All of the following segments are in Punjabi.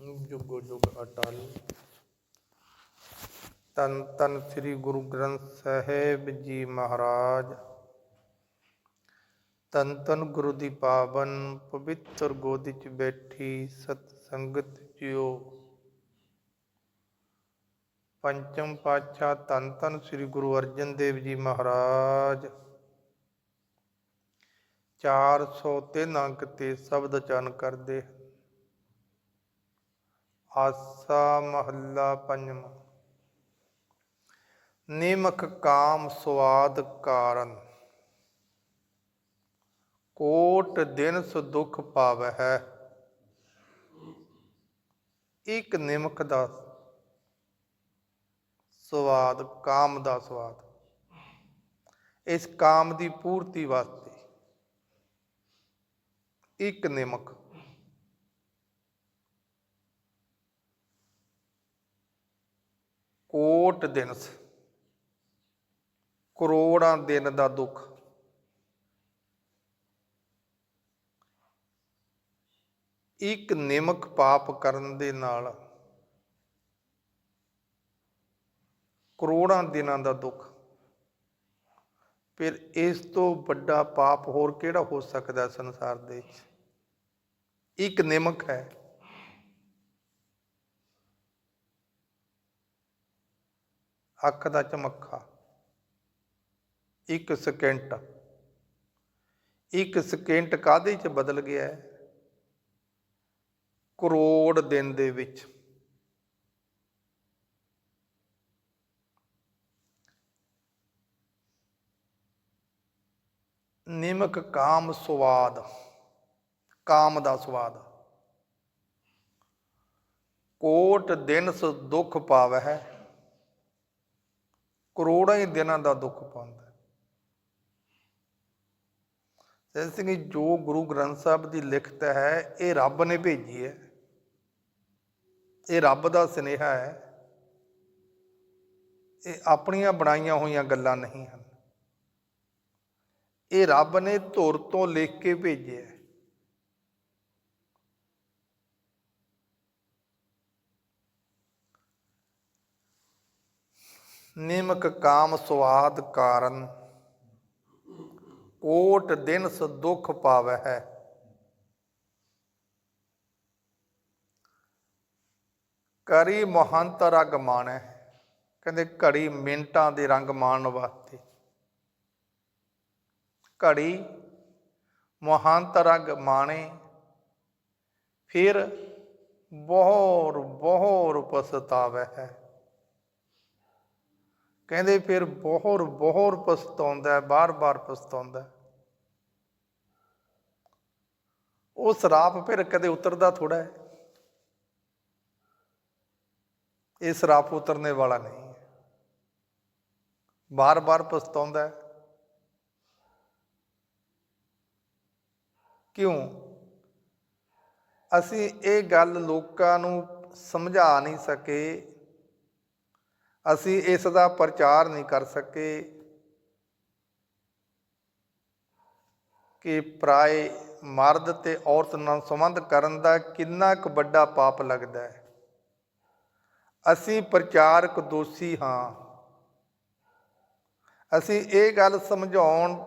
ਜੁਗੋ ਜੁਗ ਅਟਲ ਤਨ ਤਨ ਸ੍ਰੀ ਗੁਰੂ ਗ੍ਰੰਥ ਸਾਹਿਬ ਜੀ ਮਹਾਰਾਜ ਤਨ ਤਨ ਗੁਰੂ ਦੀ ਪਾਵਨ ਪਵਿੱਤਰ ਗੋਦੀ ਚ ਬੈਠੀ ਸਤ ਸੰਗਤ ਜਿਉ ਪੰਚਮ ਪਾਤਸ਼ਾਹ ਤਨ ਤਨ ਸ੍ਰੀ ਗੁਰੂ ਅਰਜਨ ਦੇਵ ਜੀ ਮਹਾਰਾਜ 403 ਅੰਕ ਤੇ ਸ਼ਬਦ ਚਨ ਕਰਦੇ ਹਨ। ਆਸਾ ਮਹੱਲਾ ਪੰਜਵਾਂ। ਨਿਮਕ ਕਾਮ ਸਵਾਦ ਕਾਰਨ। ਕੋਟ ਦਿਨ ਸੁ ਦੁਖ ਪਾਵਹਿ। ਇੱਕ ਨਿਮਕ ਦਾ ਸਵਾਦ ਕਾਮ ਦਾ ਸਵਾਦ ਇਸ ਕਾਮ ਦੀ ਪੂਰਤੀ ਵਾਸਤੇ ਇੱਕ ਨਿਮਕ। ਕੋਟ ਦਿਨਸ ਕਰੋੜਾਂ ਦਿਨ ਦਾ ਦੁੱਖ। ਇੱਕ ਨਿਮਕ ਪਾਪ ਕਰਨ ਦੇ ਨਾਲ ਕਰੋੜਾਂ ਦਿਨਾਂ ਦਾ ਦੁੱਖ। ਫਿਰ ਇਸ ਤੋਂ ਵੱਡਾ ਪਾਪ ਹੋਰ ਕਿਹੜਾ ਹੋ ਸਕਦਾ ਸੰਸਾਰ ਦੇ ਵਿੱਚ? ਇੱਕ ਨਿਮਕ ਹੈ। ਅੱਖ ਦਾ ਚਮੱਖਾ। ਇੱਕ ਸਕਿੰਟ। ਇੱਕ ਸਕਿੰਟ ਕਾਦੇ ਚ ਬਦਲ ਗਿਆ ਹੈ? ਕਰੋੜ ਦਿਨ ਦੇ ਵਿੱਚ। ਨਿਮਕ ਕਾਮ ਸਵਾਦ। ਕਾਮ ਦਾ ਸਵਾਦ। ਕੋਟ ਦਿਨ ਸ ਦੁੱਖ ਪਾਵਹਿ। ਕਰੋੜਾਂ ਹੀ ਦਿਨਾਂ ਦਾ ਦੁੱਖ ਪਾਉਂਦਾ ਹੈ। ਸਿੰਘ ਜੋ ਗੁਰੂ ਗ੍ਰੰਥ ਸਾਹਿਬ ਦੀ ਲਿਖਤ ਹੈ, ਇਹ ਰੱਬ ਨੇ ਭੇਜੀ ਹੈ। ਇਹ ਰੱਬ ਦਾ ਸਨੇਹਾ ਹੈ। ਇਹ ਆਪਣੀਆਂ ਬਣਾਈਆਂ ਹੋਈਆਂ ਗੱਲਾਂ ਨਹੀਂ ਹਨ। ਇਹ ਰੱਬ ਨੇ ਧੁਰ ਤੋਂ ਲਿਖ ਕੇ ਭੇਜਿਆ ਨਿਮਕ ਕਾਮ ਸੁਆਦ ਕਾਰਨ ਕੋਟ ਦਿਨ ਸ ਦੁਖ ਪਾਵੈ ਹੈ ਕਰੀ ਮਹੰਤ ਰਗ ਮਾਣੈ, ਕਹਿੰਦੇ ਘੜੀ ਮਿੰਟਾਂ ਦੇ ਰੰਗ ਮਾਣਨ ਵਾਸਤੇ। ਘੜੀ ਮਹੰਤ ਰਗ ਮਾਣੇ, ਫਿਰ ਬਹੁਤ ਬਹੁਤ ਪਛਤਾਵੈ ਹੈ ਕਹਿੰਦੇ ਫਿਰ ਬਹੁਤ ਬਹੁਤ ਪਛਤਾਉਂਦਾ ਬਾਰ-ਬਾਰ ਪਛਤਾਉਂਦਾ ਉਹ ਸਰਾਪ ਫਿਰ ਕਦੇ ਉਤਰਦਾ ਥੋੜਾ ਹੈ। ਇਹ ਸਰਾਪ ਉਤਰਨੇ ਵਾਲਾ ਨਹੀਂ ਹੈ। ਬਾਰ-ਬਾਰ ਪਛਤਾਉਂਦਾ ਹੈ। ਕਿਉਂ? ਅਸੀਂ ਇਹ ਗੱਲ ਲੋਕਾਂ ਨੂੰ ਸਮਝਾ ਨਹੀਂ ਸਕੇ ਅਸੀਂ ਇਸ ਦਾ ਪ੍ਰਚਾਰ ਨਹੀਂ ਕਰ ਸਕੇ ਕਿ ਪ੍ਰਾਏ ਮਰਦ ਤੇ ਔਰਤ ਨਾਲ ਸੰਬੰਧ ਕਰਨ ਦਾ ਕਿੰਨਾ ਕੁ ਵੱਡਾ ਪਾਪ ਲੱਗਦਾ ਹੈ। ਅਸੀਂ ਪ੍ਰਚਾਰਕ ਦੋਸ਼ੀ ਹਾਂ। ਅਸੀਂ ਇਹ ਗੱਲ ਸਮਝਾਉਣ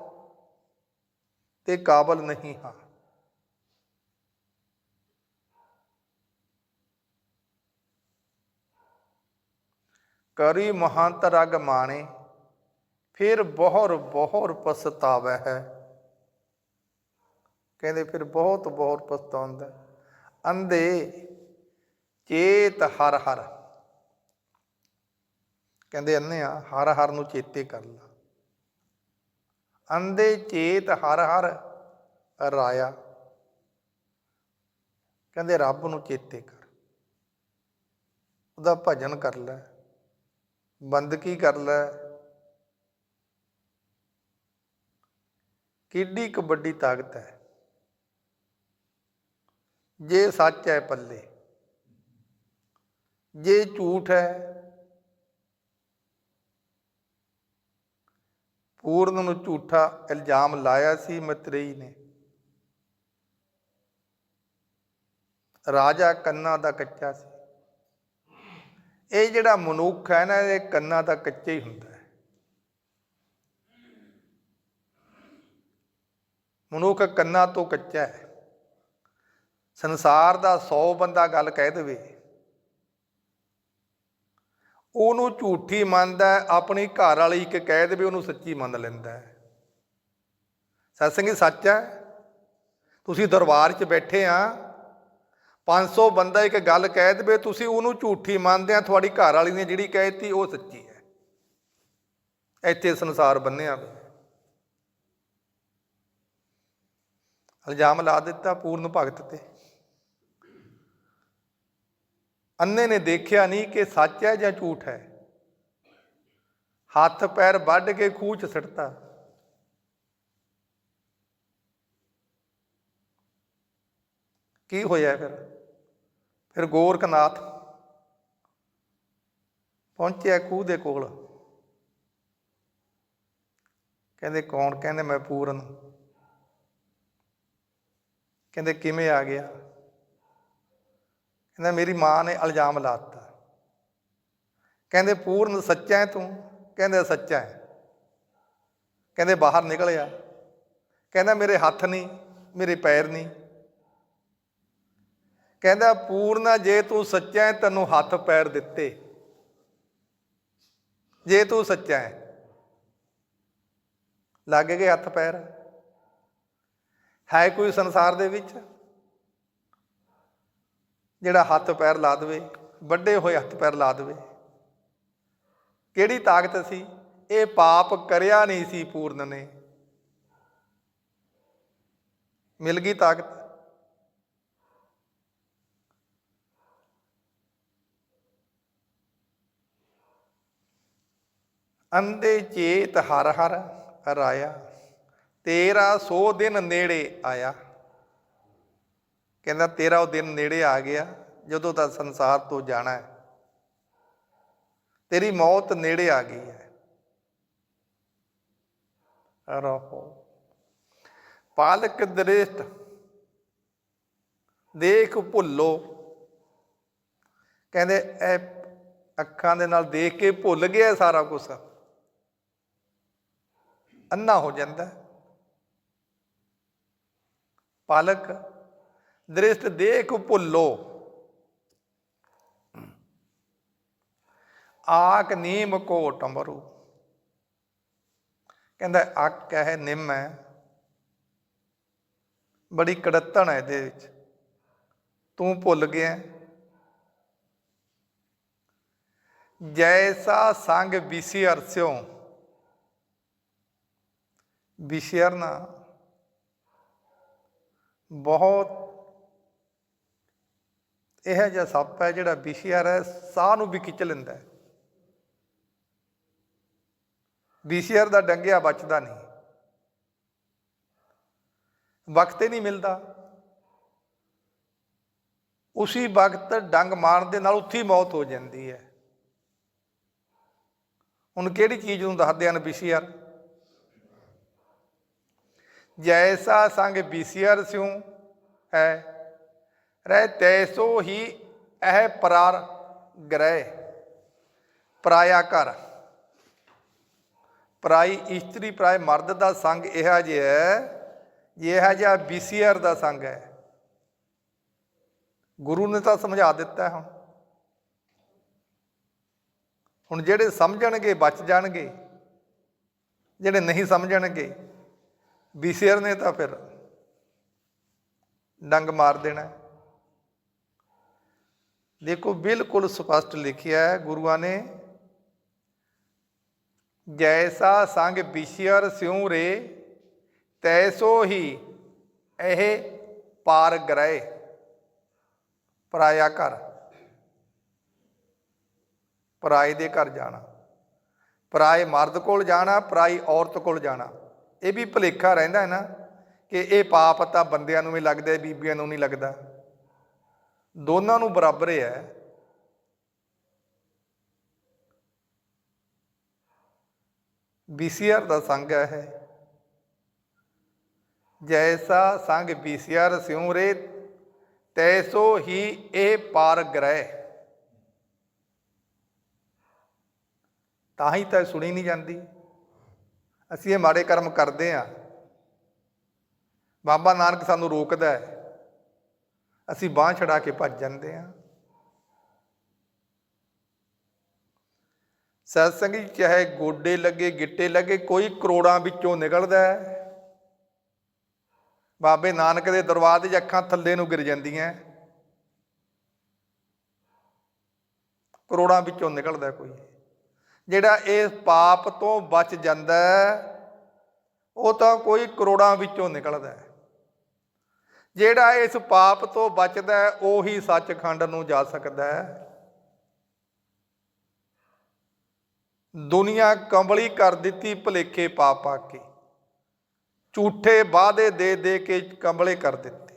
ਤੇ ਕਾਬਲ ਨਹੀਂ ਹਾਂ। ਕਰੀ ਮਹੰਤ ਰਗ ਮਾਣੇ, ਫਿਰ ਬਹੁਰ ਬਹੁਰ ਪਛਤਾਵੈ ਹੈ। ਕਹਿੰਦੇ ਫਿਰ ਬਹੁਤ ਬਹੁਤ ਪਛਤਾਉਂਦਾ ਹੈ। ਅੰਧੇ ਚੇਤ ਹਰ ਹਰ। ਕਹਿੰਦੇ ਅੰਨੇ ਆ, ਹਰ ਹਰ ਨੂੰ ਚੇਤੇ ਕਰ ਲਾ। ਅੰਧੇ ਚੇਤ ਹਰ ਹਰ ਰਾਇਆ। ਕਹਿੰਦੇ ਰੱਬ ਨੂੰ ਚੇਤੇ ਕਰ। ਉਹਦਾ ਭਜਨ ਕਰ ਲੈ। ਬੰਦਗੀ ਕਰ ਲੈ? ਕਿੱਡੀ ਕਬੱਡੀ ਤਾਕਤ ਹੈ। ਜੇ ਸੱਚ ਹੈ ਪੱਲੇ, ਜੇ ਝੂਠ ਹੈ, ਪੂਰਨ ਨੂੰ ਝੂਠਾ ਇਲਜ਼ਾਮ ਲਾਇਆ ਸੀ ਮਤਰੇਈ ਨੇ। ਰਾਜਾ ਕੰਨਾਂ ਦਾ ਕੱਚਾ ਸੀ। ਇਹ ਜਿਹੜਾ ਮਨੁੱਖ ਹੈ ਨਾ, ਇਹ ਕੰਨਾਂ ਦਾ ਕੱਚਾ ਹੀ ਹੁੰਦਾ ਹੈ। ਮਨੁੱਖ ਕੰਨਾਂ ਤੋਂ ਕੱਚਾ ਹੈ। ਸੰਸਾਰ ਦਾ 100 ਬੰਦਾ ਗੱਲ ਕਹਿ ਦੇਵੇ। ਉਹਨੂੰ ਝੂਠੀ ਮੰਨਦਾ ਆਪਣੀ ਘਰ ਵਾਲੀ ਇੱਕ ਕਹਿ ਦੇਵੇ, ਉਹਨੂੰ ਸੱਚੀ ਮੰਨ ਲੈਂਦਾ ਹੈ। ਸਤਸੰਗੀ ਸੱਚ ਹੈ? ਤੁਸੀਂ ਦਰਬਾਰ 'ਚ ਬੈਠੇ ਆ 500 ਬੰਦਾ ਇੱਕ ਗੱਲ ਕਹਿ ਦੇਵੇ, ਤੁਸੀਂ ਉਹਨੂੰ ਝੂਠੀ ਮੰਨਦੇ ਆ, ਤੁਹਾਡੀ ਘਰ ਵਾਲੀ ਨੇ ਜਿਹੜੀ ਕਹਿਤੀ ਉਹ ਸੱਚੀ ਹੈ। ਇੱਥੇ ਸੰਸਾਰ ਬੰਨਿਆ ਹੋਇਆ ਇਲਜ਼ਾਮ ਲਾ ਦਿੱਤਾ, ਪੂਰਨ ਭਗਤ ਤੇ। ਅੰਨੇ ਨੇ ਦੇਖਿਆ ਨਹੀਂ ਕਿ ਸੱਚ ਹੈ ਜਾਂ ਝੂਠ ਹੈ। ਹੱਥ ਪੈਰ ਵੱਢ ਕੇ ਖੂਹ ਚ ਕੀ ਹੋਇਆ ਫਿਰ? ਫਿਰ ਗੋਰਖਨਾਥ ਪਹੁੰਚਿਆ ਖੂਹ ਦੇ ਕੋਲ। ਕਹਿੰਦੇ, ਕੌਣ? ਕਹਿੰਦੇ, ਮੈਂ ਪੂਰਨ। ਕਹਿੰਦੇ, ਕਿਵੇਂ ਆ ਗਿਆ? ਕਹਿੰਦਾ, ਮੇਰੀ ਮਾਂ ਨੇ ਇਲਜ਼ਾਮ ਲਾਤਾ ਕਹਿੰਦੇ, ਪੂਰਨ ਸੱਚਾ ਹੈ ਤੂੰ? ਕਹਿੰਦੇ, ਸੱਚਾ ਹੈ। ਕਹਿੰਦੇ, ਬਾਹਰ ਨਿਕਲਿਆ ਕਹਿੰਦਾ, ਮੇਰੇ ਹੱਥ ਨਹੀਂ, ਮੇਰੇ ਪੈਰ ਨਹੀਂ। ਕਹਿੰਦਾ, ਪੂਰਨ, ਜੇ ਤੂੰ ਸੱਚਾ ਹੈ, ਤੈਨੂੰ ਹੱਥ ਪੈਰ ਦਿੱਤੇ। ਜੇ ਤੂੰ ਸੱਚਾ ਹੈ। ਲੱਗ ਗਏ ਹੱਥ ਪੈਰ। ਹੈ ਕੋਈ ਸੰਸਾਰ ਦੇ ਵਿੱਚ ਜਿਹੜਾ ਹੱਥ ਪੈਰ ਲਾ ਦੇਵੇ, ਵੱਡੇ ਹੋਏ ਹੱਥ ਪੈਰ ਲਾ ਦੇਵੇ? ਕਿਹੜੀ ਤਾਕਤ ਸੀ? ਇਹ ਪਾਪ ਕਰਿਆ ਨਹੀਂ ਸੀ ਪੂਰਨ ਨੇ। ਮਿਲ ਗਈ ਤਾਕਤ। ਅੰਦੇ ਚੇਤ ਹਰ ਹਰ ਰਾਇਆ, ਤੇਰਾ ਸੋ ਦਿਨ ਨੇੜੇ ਆਇਆ। ਕਹਿੰਦਾ, ਤੇਰਾ ਉਹ ਦਿਨ ਨੇੜੇ ਆ ਗਿਆ, ਜਦੋਂ ਤਾਂ ਸੰਸਾਰ ਤੋਂ ਜਾਣਾ ਹੈ। ਤੇਰੀ ਮੌਤ ਨੇੜੇ ਆ ਗਈ ਹੈ। ਰਹੋ ਪਾਲਕ ਦ੍ਰਿਸ਼ਟ, ਦੇਖ ਭੁੱਲੋ। ਕਹਿੰਦੇ, ਇਹ ਅੱਖਾਂ ਦੇ ਨਾਲ ਦੇਖ ਕੇ ਭੁੱਲ ਗਿਆ ਸਾਰਾ ਕੁਝ ਅੰਨਾ ਹੋ ਜਾਂਦਾ ਪਾਲਕ, ਦ੍ਰਿਸ਼ਟ ਦੇਖ ਭੁੱਲੋ। ਆਕ ਨੀਮ ਕੋ ਟੰਬਰੂ ਕਹਿੰਦਾ ਅੱਕ ਹੈ ਨਿੰਮ ਹੈ। ਬੜੀ ਕੜੱਤਣ ਹੈ ਇਹਦੇ ਵਿੱਚ। ਤੂੰ ਭੁੱਲ ਗਿਆ ਜੈਸਾ ਸੰਗ ਬੀਸੀ ਅਰਸਿਓ। ਬਿਸ਼ਰਨਾ ਬਹੁਤ ਇਹ ਜਿਹਾ ਸੱਪ ਹੈ ਜਿਹੜਾ ਵਿਸ਼ਿਆਰ ਹੈ, ਸਾਹ ਨੂੰ ਵੀ ਖਿੱਚ ਲੈਂਦਾ ਹੈ। ਵਿਸ਼ਿਆਰ ਦਾ ਡੰਗਿਆ ਬਚਦਾ ਨਹੀਂ। ਵਕਤ ਹੀ ਨਹੀਂ ਮਿਲਦਾ। ਉਸੇ ਵਕਤ ਡੰਗ ਮਾਰਨ ਦੇ ਨਾਲ ਉੱਥੀ ਮੌਤ ਹੋ ਜਾਂਦੀ ਹੈ। ਹੁਣ ਕਿਹੜੀ ਚੀਜ਼ ਨੂੰ ਦੱਸਦੇ ਹਨ ਵਿਸ਼ਿਆਰ ਜੈਸਾ ਸੰਗ ਵਿਸ਼ਿਆਰ ਸਿਉ ਹੈ, ਰਹਿ ਤੈਸੋ ਹੀ ਇਹ ਪਰਾਰ ਗ੍ਰਹਿ, ਪਰਾਇਆ ਘਰ। ਪਰਾਈ ਇਸਤਰੀ ਪਰਾਏ ਮਰਦ ਦਾ ਸੰਗ ਇਹੋ ਜਿਹਾ ਹੈ, ਜਿਹਾ ਜਿਹਾ ਬੀਸੀਆਰ ਦਾ ਸੰਗ ਹੈ। ਗੁਰੂ ਨੇ ਤਾਂ ਸਮਝਾ ਦਿੱਤਾ ਹੁਣ। ਹੁਣ ਜਿਹੜੇ ਸਮਝਣਗੇ, ਬਚ ਜਾਣਗੇ। ਜਿਹੜੇ ਨਹੀਂ ਸਮਝਣਗੇ ਬੀਸੀਆਰ ਨੇ ਤਾਂ ਫਿਰ ਡੰਗ ਮਾਰ ਦੇਣਾ ਦੇਖੋ, ਬਿਲਕੁਲ ਸਪਸ਼ਟ ਲਿਖਿਆ ਹੈ, ਗੁਰੂਆਂ ਨੇ, ਜੈਸਾ ਸੰਗ ਵਿਸ਼ਿਆਰ ਸਿਉ ਰੇ, ਤੈਸੋ ਹੀ ਇਹ ਪਾਰ ਗ੍ਰਹਿ ਪਰਾਇਆ ਘਰ, ਪਰਾਏ ਦੇ ਘਰ ਜਾਣਾ, ਪਰਾਏ ਮਰਦ ਕੋਲ ਜਾਣਾ ਪਰਾਈ ਔਰਤ ਕੋਲ ਜਾਣਾ। ਇਹ ਵੀ ਭੁਲੇਖਾ ਰਹਿੰਦਾ ਹੈ ਨਾ ਕਿ ਇਹ ਪਾਪ ਤਾਂ ਬੰਦਿਆਂ ਨੂੰ ਵੀ ਲੱਗਦਾ, ਬੀਬੀਆਂ ਨੂੰ ਨਹੀਂ ਲੱਗਦਾ। ਦੋਨਾਂ ਨੂੰ ਬਰਾਬਰ ਹੀ ਹੈ ਬੀਸੀਆਰ ਦਾ ਸੰਗ ਹੈ ਇਹ। ਜੈਸਾ ਸੰਗ ਬੀਸੀਆਰ ਸਿਉ ਰੇ, ਤੈਸੋ ਹੀ ਇਹ ਪਾਰ ਗ੍ਰਹਿ। ਤਾਂ ਹੀ ਤਾਂ ਸੁਣੀ ਨਹੀਂ ਜਾਂਦੀ। ਅਸੀਂ ਇਹ ਮਾੜੇ ਕਰਮ ਕਰਦੇ ਆ। ਬਾਬਾ ਨਾਨਕ ਸਾਨੂੰ ਰੋਕਦਾ ਹੈ। ਅਸੀਂ ਬਾਹ ਛੜਾ ਕੇ ਭੱਜ ਜਾਂਦੇ ਆ। ਸਤਸੰਗ ਜੀ, ਚਾਹੇ ਗੋਡੇ ਲੱਗੇ, ਗਿੱਟੇ ਲੱਗੇ, ਕੋਈ ਕਰੋੜਾਂ ਵਿੱਚੋਂ ਨਿਕਲਦਾ ਹੈ। ਬਾਬੇ ਨਾਨਕ ਦੇ ਦਰਬਾਰ ਦੇ ਅੱਖਾਂ ਥੱਲੇ ਨੂੰ ਗਿਰ ਜਾਂਦੀਆਂ ਕਰੋੜਾਂ ਵਿੱਚੋਂ ਨਿਕਲਦਾ ਕੋਈ। ਜਿਹੜਾ ਇਸ ਪਾਪ ਤੋਂ ਬਚ ਜਾਂਦਾ ਉਹ ਤਾਂ ਕੋਈ ਕਰੋੜਾਂ ਵਿੱਚੋਂ ਨਿਕਲਦਾ ਜਿਹੜਾ ਇਸ ਪਾਪ ਤੋਂ ਬਚਦਾ ਹੈ, ਉਹੀ ਸੱਚਖੰਡ ਨੂੰ ਜਾ ਸਕਦਾ ਹੈ। ਦੁਨੀਆ ਕੰਬਲੀ ਕਰ ਦਿੱਤੀ ਭਲੇਖੇ ਪਾ ਪਾ ਕੇ। ਝੂਠੇ ਵਾਅਦੇ ਦੇ ਦੇ ਕੇ ਕੰਬਲੇ ਕਰ ਦਿੱਤੇ।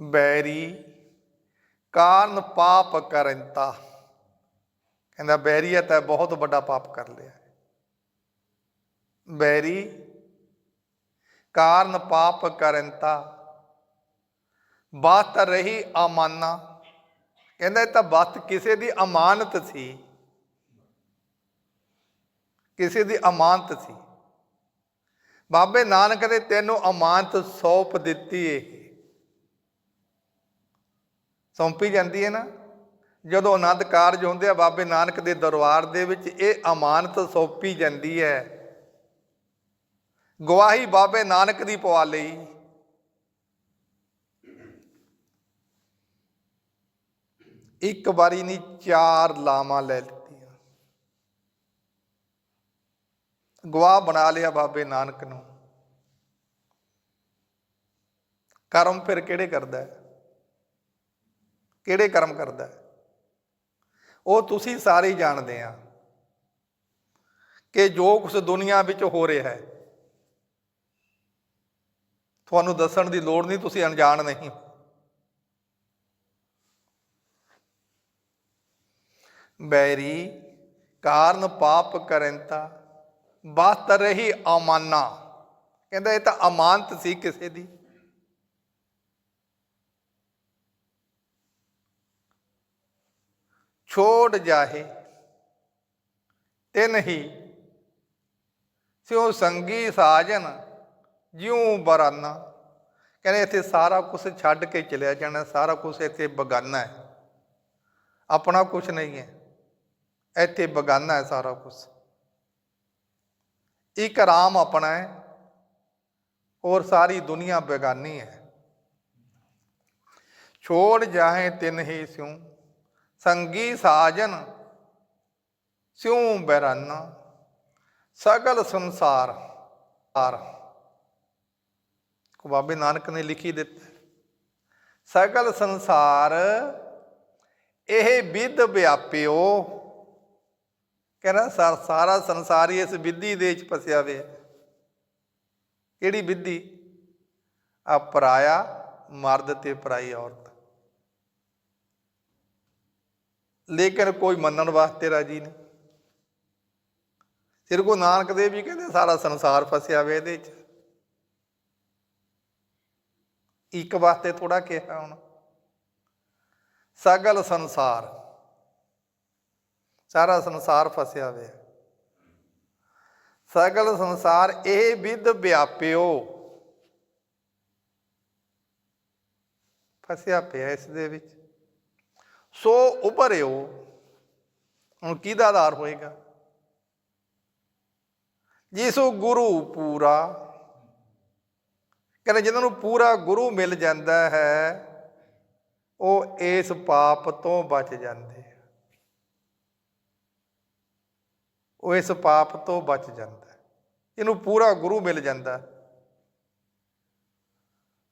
ਬੈਰੀ ਕਾਰਨ ਪਾਪ ਕਰੰਤਾ। ਕਹਿੰਦਾ ਬੈਰੀ ਹੈ ਤਾਂ ਬਹੁਤ ਵੱਡਾ ਪਾਪ ਕਰ ਲਿਆ। ਬੈਰੀ ਕਾਰਨ ਪਾਪ ਕਰੰਤਾ। ਬਾਤ ਰਹੀ ਅਮਾਨਾ। ਕਹਿੰਦਾ ਇਹ ਤਾਂ ਬਾਤ ਕਿਸੇ ਦੀ ਅਮਾਨਤ ਸੀ। ਕਿਸੇ ਦੀ ਅਮਾਨਤ ਸੀ। ਬਾਬੇ ਨਾਨਕ ਨੇ ਤੈਨੂੰ ਅਮਾਨਤ ਸੌਂਪ ਦਿੱਤੀ ਇਹ ਸੌਂਪੀ ਜਾਂਦੀ ਹੈ ਨਾ। ਜਦੋਂ ਆਨੰਦ ਕਾਰਜ ਹੁੰਦੇ ਆ, ਬਾਬੇ ਨਾਨਕ ਦੇ ਦਰਬਾਰ ਦੇ ਵਿੱਚ ਇਹ ਅਮਾਨਤ ਸੌਂਪੀ ਜਾਂਦੀ ਹੈ। ਗਵਾਹੀ ਬਾਬੇ ਨਾਨਕ ਦੀ ਪਵਾ ਲਈ। ਇੱਕ ਵਾਰੀ ਨਹੀਂ, ਚਾਰ ਲਾਵਾਂ ਲੈ ਲਿੱਤੀਆਂ ਗਵਾਹ ਬਣਾ ਲਿਆ ਬਾਬੇ ਨਾਨਕ ਨੂੰ। ਕਰਮ ਫਿਰ ਕਿਹੜੇ ਕਰਦਾ ਹੈ? ਕਿਹੜੇ ਕਰਮ ਕਰਦਾ ਉਹ ਤੁਸੀਂ ਸਾਰੇ ਜਾਣਦੇ ਆ ਕਿ ਜੋ ਕੁਝ ਦੁਨੀਆ ਵਿੱਚ ਹੋ ਰਿਹਾ ਹੈ, ਤੁਹਾਨੂੰ ਦੱਸਣ ਦੀ ਲੋੜ ਨਹੀਂ, ਤੁਸੀਂ ਅਣਜਾਣ ਨਹੀਂ ਬੈਰੀ, ਕਾਰਨ ਪਾਪ ਕਰੰਤਾ, ਬਾਤ ਰਹੀ ਅਮਾਨਾ। ਕਹਿੰਦਾ ਇਹ ਤਾਂ ਅਮਾਨਤ ਸੀ ਕਿਸੇ ਦੀ। ਛੋੜ ਜਾਹੇ, ਤਿਨ ਹੀ ਸਿਉ ਸੰਗੀ ਸਾਜਨ, ਜਿਉ ਬਰਾਨਾ। ਕਹਿੰਦੇ ਇੱਥੇ ਸਾਰਾ ਕੁਝ ਛੱਡ ਕੇ ਚਲਿਆ ਜਾਣਾ, ਸਾਰਾ ਕੁਝ ਇੱਥੇ ਬਗਾਨਾ ਹੈ। ਆਪਣਾ ਕੁਝ ਨਹੀਂ ਹੈ। ਇੱਥੇ ਬਗਾਨਾ ਹੈ ਸਾਰਾ ਕੁਝ ਇੱਕ ਰਾਮ ਆਪਣਾ ਹੈ ਔਰ ਸਾਰੀ ਦੁਨੀਆ ਬੇਗਾਨੀ ਹੈ। ਛੋੜ ਜਾਹੇ ਤਿਨ ਹੀ ਸਿਉ ਸੰਗੀ ਸਾਜਨ, ਸਿਉ ਬੈਰਾਨਾ, ਸਗਲ ਸੰਸਾਰ ਆਰ ਕੋ ਬਾਬੇ ਨਾਨਕ ਨੇ ਲਿਖੀ ਦਿੱਤਾ, ਸਗਲ ਸੰਸਾਰ, ਇਹ ਵਿਦ ਵਿਆਪਿਓ। ਕਹਿੰਦਾ ਸਾਰਾ ਸੰਸਾਰ ਹੀ ਇਸ ਵਿਧੀ ਦੇ ਵਿੱਚ ਫਸਿਆ ਹੋਇਆ ਕਿਹੜੀ ਵਿਧੀ? ਆ ਪਰਾਇਆ, ਮਰਦ ਤੇ ਪਰਾਈ ਔਰਤ। ਲੇਕਿਨ ਕੋਈ ਮੰਨਣ ਵਾਸਤੇ ਰਾਜੀ ਨਹੀਂ। ਸਿਰ ਕੋ ਨਾਨਕ ਦੇਵ ਜੀ ਕਹਿੰਦੇ ਸਾਰਾ ਸੰਸਾਰ ਫਸਿਆ ਵੇ ਇਹਦੇ 'ਚ। ਇੱਕ ਵਾਸਤੇ ਥੋੜਾ ਕਿਹਾ ਹੁਣ। ਸਗਲ ਸੰਸਾਰ, ਸਾਰਾ ਸੰਸਾਰ ਫਸਿਆ ਹੋਇਆ ਸਗਲ ਸੰਸਾਰ, ਇਹ ਵਿਦ ਵਿਆਪਿਓ। ਫਸਿਆ ਪਿਆ ਇਸ ਦੇ ਵਿੱਚ। ਸੋ ਉਭਰਿਓ। ਹੁਣ ਕਿਹਦਾ ਆਧਾਰ ਹੋਏਗਾ? ਜਿਸੂ ਗੁਰੂ ਪੂਰਾ। ਕਹਿੰਦੇ ਜਿਹਨਾਂ ਨੂੰ ਪੂਰਾ ਗੁਰੂ ਮਿਲ ਜਾਂਦਾ ਹੈ, ਉਹ ਇਸ ਪਾਪ ਤੋਂ ਬਚ ਜਾਂਦੇ ਉਹ ਇਸ ਪਾਪ ਤੋਂ ਬਚ ਜਾਂਦਾ ਇਹਨੂੰ ਪੂਰਾ ਗੁਰੂ ਮਿਲ ਜਾਂਦਾ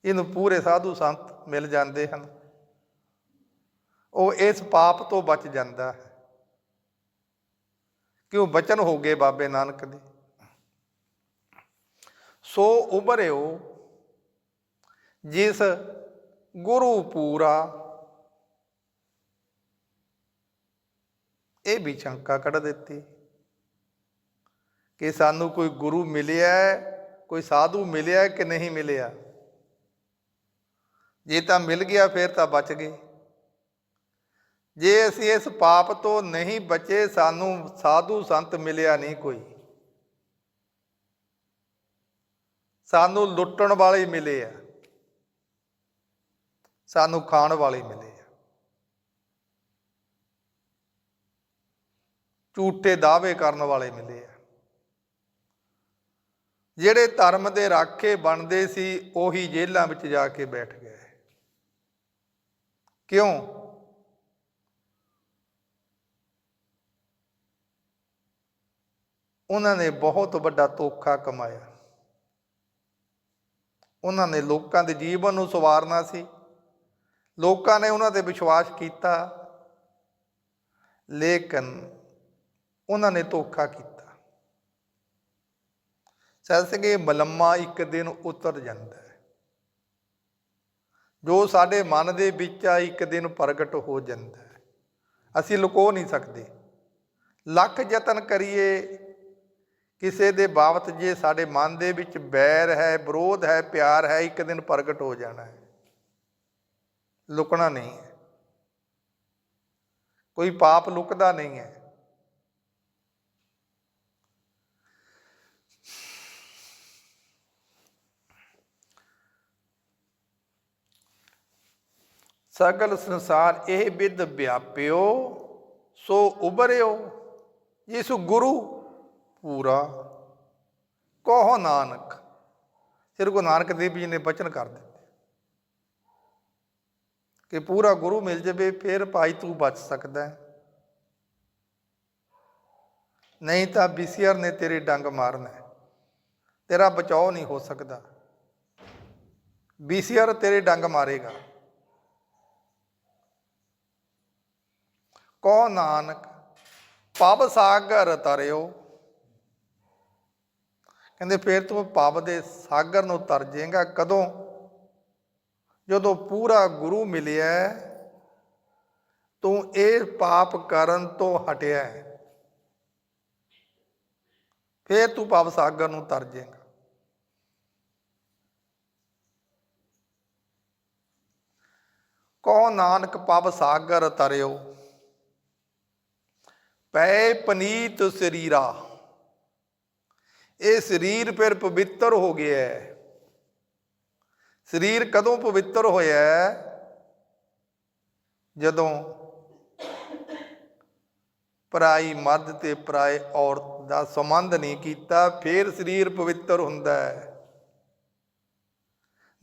ਇਹਨੂੰ ਪੂਰੇ ਸਾਧੂ ਸੰਤ ਮਿਲ ਜਾਂਦੇ ਹਨ। ਉਹ ਇਸ ਪਾਪ ਤੋਂ ਬਚ ਜਾਂਦਾ ਹੈ। ਕਿਉਂ? ਬਚਨ ਹੋ ਗਏ ਬਾਬੇ ਨਾਨਕ ਦੇ। ਸੋ ਉਭਰਿਓ ਜਿਸ ਗੁਰੂ ਪੂਰਾ। ਇਹ ਵੀ ਸ਼ੰਕਾ ਕੱਢ ਦਿੱਤੀ ਕਿ ਸਾਨੂੰ ਕੋਈ ਗੁਰੂ ਮਿਲਿਆ ਕੋਈ ਸਾਧੂ ਮਿਲਿਆ ਕਿ ਨਹੀਂ ਮਿਲਿਆ। ਜੇ ਤਾਂ ਮਿਲ ਗਿਆ, ਫਿਰ ਤਾਂ ਬਚ ਗਏ। ਜੇ ਅਸੀਂ ਇਸ ਪਾਪ ਤੋਂ ਨਹੀਂ ਬਚੇ, ਸਾਨੂੰ ਸਾਧੂ ਸੰਤ ਮਿਲਿਆ ਨਹੀਂ ਕੋਈ। ਸਾਨੂੰ ਲੁੱਟਣ ਵਾਲੇ ਮਿਲੇ ਆ। ਸਾਨੂੰ ਖਾਣ ਵਾਲੇ ਮਿਲੇ ਆ। ਝੂਠੇ ਦਾਅਵੇ ਕਰਨ ਵਾਲੇ ਮਿਲੇ ਆ। ਜਿਹੜੇ ਧਰਮ ਦੇ ਰਾਖੇ ਬਣਦੇ ਸੀ, ਉਹੀ ਜੇਲ੍ਹਾਂ ਵਿੱਚ ਜਾ ਕੇ ਬੈਠ ਗਏ। ਕਿਉਂ? ਉਹਨਾਂ ਨੇ ਬਹੁਤ ਵੱਡਾ ਧੋਖਾ ਕਮਾਇਆ। ਉਹਨਾਂ ਨੇ ਲੋਕਾਂ ਦੇ ਜੀਵਨ ਨੂੰ ਸਵਾਰਨਾ ਸੀ। ਲੋਕਾਂ ਨੇ ਉਹਨਾਂ ਤੇ ਵਿਸ਼ਵਾਸ ਕੀਤਾ। ਲੇਕਿਨ ਉਹਨਾਂ ਨੇ ਧੋਖਾ ਕੀਤਾ। ਸੈਸਗੇ ਮਲੰਮਾ ਇੱਕ ਦਿਨ ਉਤਰ ਜਾਂਦਾ ਹੈ। ਜੋ ਸਾਡੇ ਮਨ ਦੇ ਵਿੱਚ ਆ, ਇੱਕ ਦਿਨ ਪ੍ਰਗਟ ਹੋ ਜਾਂਦਾ ਹੈ। ਅਸੀਂ ਲੁਕੋ ਨਹੀਂ ਸਕਦੇ। ਲੱਖ ਯਤਨ ਕਰੀਏ ਕਿਸੇ ਦੇ ਬਾਬਤ ਜੇ ਸਾਡੇ ਮਨ ਦੇ ਵਿੱਚ ਬੈਰ ਹੈ, ਵਿਰੋਧ ਹੈ, ਪਿਆਰ ਹੈ, ਇੱਕ ਦਿਨ ਪ੍ਰਗਟ ਹੋ ਜਾਣਾ ਹੈ। ਲੁਕਣਾ ਨਹੀਂ ਹੈ। ਕੋਈ ਪਾਪ ਲੁਕਦਾ ਨਹੀਂ ਹੈ। ਸਗਲ ਸੰਸਾਰ ਇਹ ਵਿਦ ਵਿਆਪਿਓ, ਸੋ ਉਭਰਿਓ। ਯਿਸੂ ਗੁਰੂ ਪੂਰਾ। ਕਹੋ ਨਾਨਕ। ਸ੍ਰੀ ਗੁਰੂ ਨਾਨਕ ਦੇਵ ਜੀ ਨੇ ਬਚਨ ਕਰ ਦਿੱਤੇ। ਕਿ ਪੂਰਾ ਗੁਰੂ ਮਿਲ ਜਾਵੇ, ਫਿਰ ਭਾਈ ਤੂੰ ਬਚ ਸਕਦਾ ਹੈ। ਨਹੀਂ ਤਾਂ ਬੀਸੀਆਰ ਨੇ ਤੇਰੇ ਡੰਗ ਮਾਰਨਾ ਤੇਰਾ ਬਚਾਓ ਨਹੀਂ ਹੋ ਸਕਦਾ। ਬੀਸੀਆਰ ਤੇਰੇ ਡੰਗ ਮਾਰੇਗਾ। ਕੋ ਨਾਨਕ, ਪਵ ਸਾਗਰ ਤਰਿਓ ਕਹਿੰਦੇ ਫੇਰ ਤੂੰ ਪਵ ਦੇ ਸਾਗਰ ਨੂੰ ਤਰ ਜਾਏਗਾ ਕਦੋਂ? ਜਦੋਂ ਪੂਰਾ ਗੁਰੂ ਮਿਲਿਆ ਤੂੰ ਇਹ ਪਾਪ ਕਰਨ ਤੋਂ ਹਟਿਆ ਹੈ ਫੇਰ ਤੂੰ ਪਵ ਸਾਗਰ ਨੂੰ ਤਰ ਜਾਏਗਾ ਕੋ ਨਾਨਕ ਪਵ ਸਾਗਰ ਤਰਿਓ ਪੈ ਪਨੀਤ ਸਰੀਰਾ। ਇਹ ਸਰੀਰ ਫਿਰ ਪਵਿੱਤਰ ਹੋ ਗਿਆ ਹੈ। ਸਰੀਰ ਕਦੋਂ ਪਵਿੱਤਰ ਹੋਇਆ ਜਦੋਂ ਪਰਾਈ ਮਰਦ ਤੇ ਪਰਾਏ ਔਰਤ ਦਾ ਸੰਬੰਧ ਨਹੀਂ ਕੀਤਾ, ਫਿਰ ਸਰੀਰ ਪਵਿੱਤਰ ਹੁੰਦਾ ਹੈ।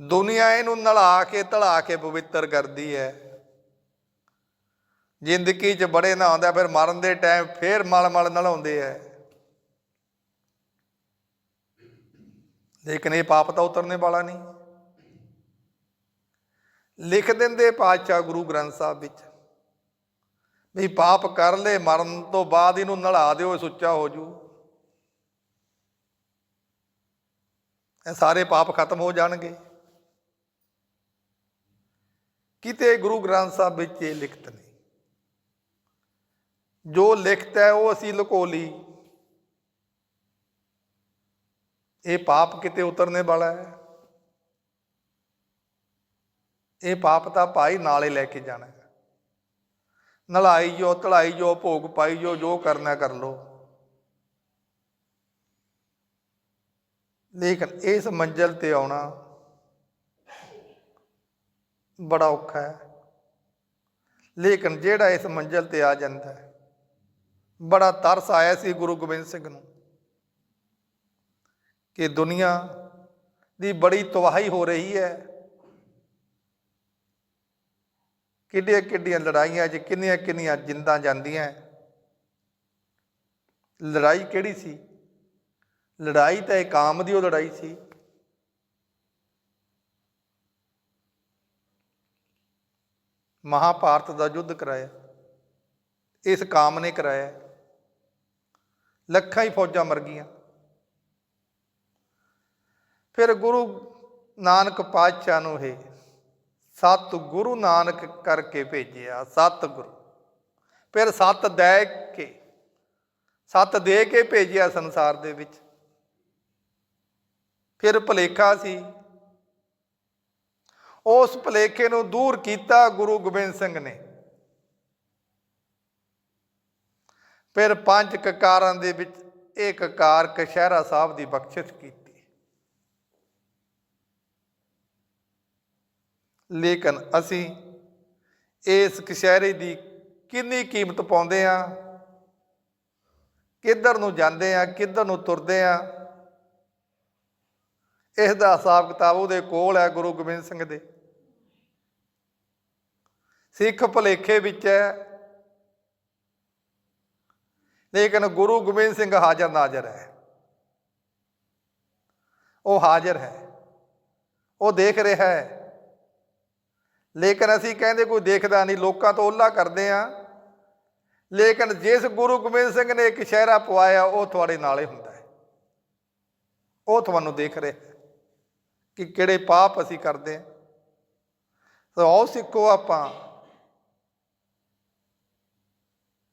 ਦੁਨੀਆ ਇਹਨੂੰ ਨਲਾ ਕੇ, ਧਲਾ ਕੇ ਪਵਿੱਤਰ ਕਰਦੀ ਹੈ। ਜ਼ਿੰਦਗੀ 'ਚ ਬੜੇ ਨਾ ਆਉਂਦਾ ਫਿਰ ਮਰਨ ਦੇ ਟਾਈਮ ਫਿਰ ਮਲ ਮਲ ਨਲਾਉਂਦੇ ਐ ਲੇਕਿਨ ਇਹ ਪਾਪ ਤਾਂ ਉਤਰਨੇ ਵਾਲਾ ਨਹੀਂ। ਲਿਖ ਦਿੰਦੇ ਪਾਤਸ਼ਾਹ ਗੁਰੂ ਗ੍ਰੰਥ ਸਾਹਿਬ ਵਿੱਚ ਵੀ ਪਾਪ ਕਰ ਲੈ ਮਰਨ ਤੋਂ ਬਾਅਦ ਇਹਨੂੰ ਨਲਾ ਦਿਓ ਸੁੱਚਾ ਹੋ ਜੂ। ਇਹ ਸਾਰੇ ਪਾਪ ਖਤਮ ਹੋ ਜਾਣਗੇ। ਕਿਤੇ ਗੁਰੂ ਗ੍ਰੰਥ ਸਾਹਿਬ ਵਿੱਚ ਇਹ ਲਿਖਤ ਨਹੀਂ। ਜੋ ਲਿਖਤ ਹੈ ਉਹ ਅਸੀਂ ਲੁਕੋ ਲਈ ਇਹ ਪਾਪ ਕਿਤੇ ਉਤਰਨੇ ਵਾਲਾ ਹੈ। ਇਹ ਪਾਪ ਤਾਂ ਭਾਈ ਨਾਲੇ ਲੈ ਕੇ ਜਾਣਾ ਹੈ। ਨਲਾਈ ਜੋ, ਤਲਾਈ ਜੋ, ਭੋਗ ਪਾਈ ਜੋ ਜੋ ਕਰਨਾ ਕਰ ਲੋ ਲੇਕਿਨ ਇਸ ਮੰਜ਼ਲ ਤੇ ਆਉਣਾ ਬੜਾ ਔਖਾ ਹੈ। ਲੇਕਿਨ ਜਿਹੜਾ ਇਸ ਮੰਜ਼ਲ ਤੇ ਆ ਜਾਂਦਾ ਹੈ, ਬੜਾ ਤਰਸ ਆਇਆ ਸੀ ਗੁਰੂ ਗੋਬਿੰਦ ਸਿੰਘ ਨੂੰ। ਕਿ ਦੁਨੀਆ ਦੀ ਬੜੀ ਤਬਾਹੀ ਹੋ ਰਹੀ ਹੈ। ਕਿੱਡੀਆਂ ਕਿੱਡੀਆਂ ਲੜਾਈਆਂ 'ਚ ਕਿੰਨੀਆਂ ਕਿੰਨੀਆਂ ਜਿੰਦਾਂ ਜਾਂਦੀਆਂ ਲੜਾਈ ਕਿਹੜੀ ਸੀ? ਲੜਾਈ ਤਾਂ ਇਹ ਕਾਮ ਦੀ ਉਹ ਲੜਾਈ ਸੀ। ਮਹਾਭਾਰਤ ਦਾ ਯੁੱਧ ਕਰਾਇਆ। ਇਸ ਕਾਮ ਨੇ ਕਰਾਇਆ। ਲੱਖਾਂ ਹੀ ਫੌਜਾਂ ਮਰ ਗਈਆਂ। ਫਿਰ ਗੁਰੂ ਨਾਨਕ ਪਾਤਸ਼ਾਹ ਨੂੰ ਇਹ ਸਤ ਗੁਰੂ ਨਾਨਕ ਕਰਕੇ ਭੇਜਿਆ, ਸਤ ਗੁਰੂ। ਫਿਰ ਸਤ ਦੇ ਕੇ, ਸੱਤ ਦੇ ਕੇ ਭੇਜਿਆ ਸੰਸਾਰ ਦੇ ਵਿੱਚ। ਫਿਰ ਭਲੇਖਾ ਸੀ। ਉਸ ਭਲੇਖੇ ਨੂੰ ਦੂਰ ਕੀਤਾ ਗੁਰੂ ਗੋਬਿੰਦ ਸਿੰਘ ਨੇ। ਫਿਰ ਪੰਜ ਕਕਾਰਾਂ ਦੇ ਵਿੱਚ ਇਹ ਕਕਾਰ ਕਸ਼ਹਿਰਾ ਸਾਹਿਬ ਦੀ ਬਖਸ਼ਿਸ਼ ਕੀਤੀ। ਲੇਕਿਨ ਅਸੀਂ ਇਸ ਕਸ਼ਹਿਰੇ ਦੀ ਕਿੰਨੀ ਕੀਮਤ ਪਾਉਂਦੇ ਆ ਕਿੱਧਰ ਨੂੰ ਜਾਂਦੇ ਆ ਕਿੱਧਰ ਨੂੰ ਤੁਰਦੇ ਆ ਇਸ ਦਾ ਹਿਸਾਬ ਕਿਤਾਬ ਉਹਦੇ ਕੋਲ ਹੈ ਗੁਰੂ ਗੋਬਿੰਦ ਸਿੰਘ ਦੇ। ਸਿੱਖ ਭਲੇਖੇ ਵਿੱਚ ਹੈ। ਲੇਕਿਨ ਗੁਰੂ ਗੋਬਿੰਦ ਸਿੰਘ ਹਾਜ਼ਰ ਨਾਜ਼ਰ ਹੈ। ਉਹ ਹਾਜ਼ਰ ਹੈ। ਉਹ ਦੇਖ ਰਿਹਾ ਹੈ। ਲੇਕਿਨ ਅਸੀਂ ਕਹਿੰਦੇ ਕੋਈ ਦੇਖਦਾ ਨਹੀਂ, ਲੋਕਾਂ ਤੋਂ ਓਲਾ ਕਰਦੇ ਆ ਲੇਕਿਨ ਜਿਸ ਗੁਰੂ ਗੋਬਿੰਦ ਸਿੰਘ ਨੇ ਇੱਕ ਸ਼ਹਿਰਾ ਪਵਾਇਆ, ਉਹ ਤੁਹਾਡੇ ਨਾਲੇ ਹੁੰਦਾ ਹੈ। ਉਹ ਤੁਹਾਨੂੰ ਦੇਖ ਰਿਹਾ ਕਿ ਕਿਹੜੇ ਪਾਪ ਅਸੀਂ ਕਰਦੇ ਹਾਂ। ਸੋ ਆਓ ਸਿੱਖੋ ਆਪਾਂ।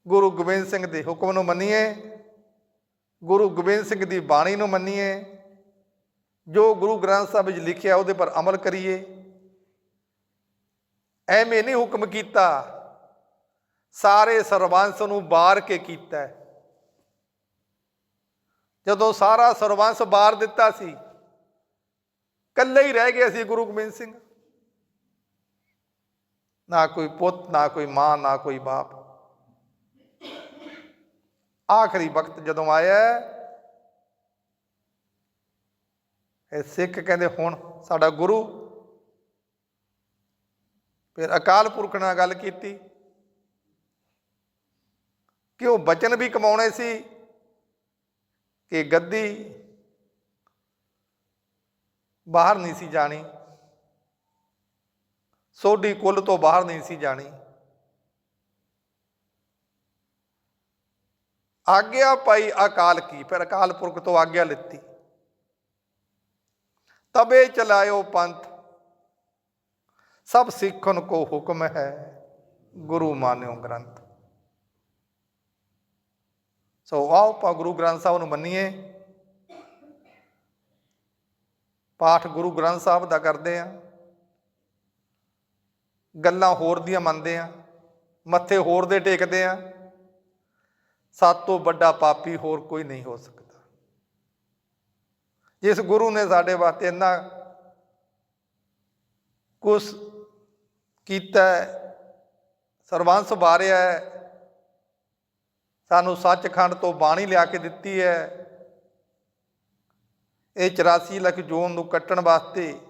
ਗੁਰੂ ਗੋਬਿੰਦ ਸਿੰਘ ਦੇ ਹੁਕਮ ਨੂੰ ਮੰਨੀਏ। ਗੁਰੂ ਗੋਬਿੰਦ ਸਿੰਘ ਦੀ ਬਾਣੀ ਨੂੰ ਮੰਨੀਏ। ਜੋ ਗੁਰੂ ਗ੍ਰੰਥ ਸਾਹਿਬ ਵਿੱਚ ਲਿਖਿਆ, ਉਹਦੇ ਪਰ ਅਮਲ ਕਰੀਏ। ਐਵੇਂ ਨਹੀਂ ਹੁਕਮ ਕੀਤਾ। ਸਾਰੇ ਸਰਬੰਸ ਨੂੰ ਬਾਰ ਕੇ ਕੀਤਾ। ਜਦੋਂ ਸਾਰਾ ਸਰਬੰਸ ਬਾਰ ਦਿੱਤਾ ਸੀ, ਇਕੱਲੇ ਹੀ ਰਹਿ ਗਏ ਸੀ ਗੁਰੂ ਗੋਬਿੰਦ ਸਿੰਘ। ਨਾ ਕੋਈ ਪੁੱਤ, ਨਾ ਕੋਈ ਮਾਂ, ਨਾ ਕੋਈ ਬਾਪ। ਆਖਰੀ ਵਕਤ ਜਦੋਂ ਆਇਆ, ਇਹ ਸਿੱਖ ਕਹਿੰਦੇ, ਹੁਣ ਸਾਡਾ ਗੁਰੂ ਫਿਰ ਅਕਾਲ ਪੁਰਖ ਨਾਲ ਗੱਲ ਕੀਤੀ। ਕਿ ਉਹ ਬਚਨ ਵੀ ਕਮਾਉਣੇ ਸੀ ਕਿ ਗੱਦੀ ਬਾਹਰ ਨਹੀਂ ਸੀ ਜਾਣੀ। ਸੋਢੀ ਕੁੱਲ ਤੋਂ ਬਾਹਰ ਨਹੀਂ ਸੀ ਜਾਣੀ। ਆਗਿਆ ਪਾਈ ਅਕਾਲ ਕੀ, ਫਿਰ ਅਕਾਲ ਪੁਰਖ ਤੋਂ ਆਗਿਆ ਲਿੱਤੀ। ਤਬੇ ਚਲਾਇਓ ਪੰਥ ਸਭ ਸਿੱਖਨ ਕੋ ਹੁਕਮ ਹੈ, ਗੁਰੂ ਮਾਨਿਓ ਗ੍ਰੰਥ। ਸੋ ਆਓ ਆਪਾਂ ਗੁਰੂ ਗ੍ਰੰਥ ਸਾਹਿਬ ਨੂੰ ਮੰਨੀਏ। ਪਾਠ ਗੁਰੂ ਗ੍ਰੰਥ ਸਾਹਿਬ ਦਾ ਕਰਦੇ ਆ। ਗੱਲਾਂ ਹੋਰ ਦੀਆਂ ਮੰਨਦੇ ਆ, ਮੱਥੇ ਹੋਰ ਦੇ ਟੇਕਦੇ ਆ। ਸਭ ਤੋਂ ਵੱਡਾ ਪਾਪੀ ਹੋਰ ਕੋਈ ਨਹੀਂ ਹੋ ਸਕਦਾ। ਜਿਸ ਗੁਰੂ ਨੇ ਸਾਡੇ ਵਾਸਤੇ ਇੰਨਾ ਕੁਛ ਕੀਤਾ ਹੈ, ਸਰਬੰਸ ਵਾਰਿਆ ਸਾਨੂੰ ਸੱਚਖੰਡ ਤੋਂ ਬਾਣੀ ਲਿਆ ਕੇ ਦਿੱਤੀ ਹੈ। ਇਹ 84 ਲੱਖ ਜੋਨ ਨੂੰ ਕੱਟਣ ਵਾਸਤੇ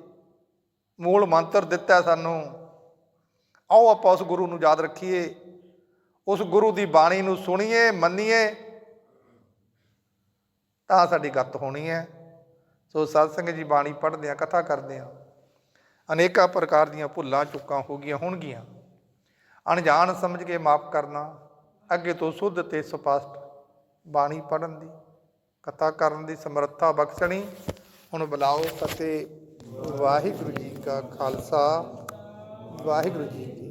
ਮੂਲ ਮੰਤਰ ਦਿੱਤਾ ਸਾਨੂੰ। ਆਓ ਆਪਾਂ ਉਸ ਗੁਰੂ ਨੂੰ ਯਾਦ ਰੱਖੀਏ। ਉਸ ਗੁਰੂ ਦੀ ਬਾਣੀ ਨੂੰ ਸੁਣੀਏ ਮੰਨੀਏ ਤਾਂ ਸਾਡੀ ਗੱਤ ਹੋਣੀ ਹੈ। ਸੋ ਸਤਸੰਗ ਜੀ ਬਾਣੀ ਪੜ੍ਹਦੇ ਆ ਕਥਾ ਕਰਦੇ ਆ ਅਨੇਕਾਂ ਪ੍ਰਕਾਰ ਦੀਆਂ ਭੁੱਲਾਂ ਚੁੱਕਾਂ ਹੋ ਗਈਆਂ ਹੋਣਗੀਆਂ। ਅਣਜਾਣ ਸਮਝ ਕੇ ਮਾਫ ਕਰਨਾ, ਅੱਗੇ ਤੋਂ ਸੁੱਧ ਤੇ ਸਪਸ਼ਟ ਬਾਣੀ ਪੜਨ ਦੀ, ਕਥਾ ਕਰਨ ਦੀ ਸਮਰੱਥਾ ਬਖਸ਼ਣੀ, ਹੁਣ ਬੁਲਾਓ ਫਤਿਹ ਵਾਹਿਗੁਰੂ ਜੀ ਕਾ ਖਾਲਸਾ, ਵਾਹਿਗੁਰੂ ਜੀ